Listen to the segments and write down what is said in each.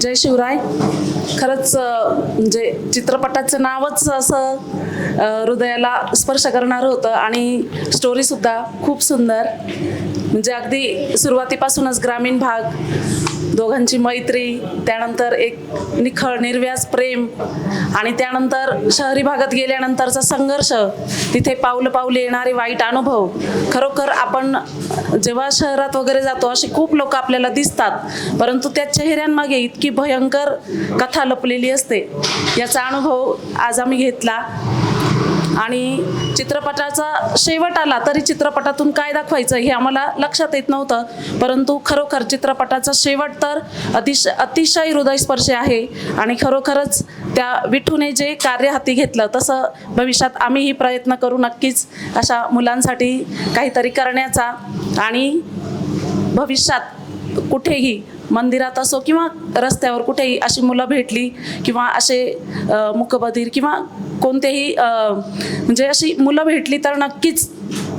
जय शिवराय. खरंच म्हणजे चित्रपटाचं नावच असं हृदयाला स्पर्श करणारं होतं आणि स्टोरीसुद्धा खूप सुंदर. म्हणजे अगदी सुरुवातीपासूनच ग्रामीण भाग दोघांची मैत्री त्यानंतर एक निखळ निर्व्याज प्रेम आणि त्यानंतर शहरी भागात गेल्यानंतरचा संघर्ष तिथे पावलं पावले येणारे वाईट अनुभव. खरोखर आपण जेव्हा शहरात वगैरे जातो असे खूप लोक आपल्याला दिसतात परंतु त्या चेहऱ्यांमागे इतकी भयंकर कथा लपलेली असते. याचा अनुभव आज आम्ही घेतला. आणि चित्रपटाचा शेवट आला तरी चित्रपटातून काय दाखवायचं हे आम्हाला लक्षात येत नव्हतं. परंतु खरोखर चित्रपटाचा शेवट तर अतिशय अतिशय हृदयस्पर्शी आहे. आणि खरोखरच त्या विठूने जे कार्य हाती घेतलं तसं भविष्यात आम्हीही प्रयत्न करू नक्कीच अशा मुलांसाठी काहीतरी करण्याचा. आणि भविष्यात कुठेही मंदिरात असो किंवा रस्त्यावर कुठेही अशी मुलं भेटली किंवा असे मुकबधीर किंवा कोणतेही म्हणजे अशी मुलं भेटली तर नक्कीच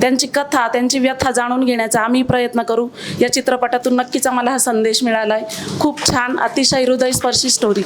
त्यांची कथा त्यांची व्यथा जाणून घेण्याचा आम्ही प्रयत्न करू. या चित्रपटातून नक्कीच आम्हाला हा संदेश मिळाला आहे खूप छान अतिशय हृदयस्पर्शी स्टोरी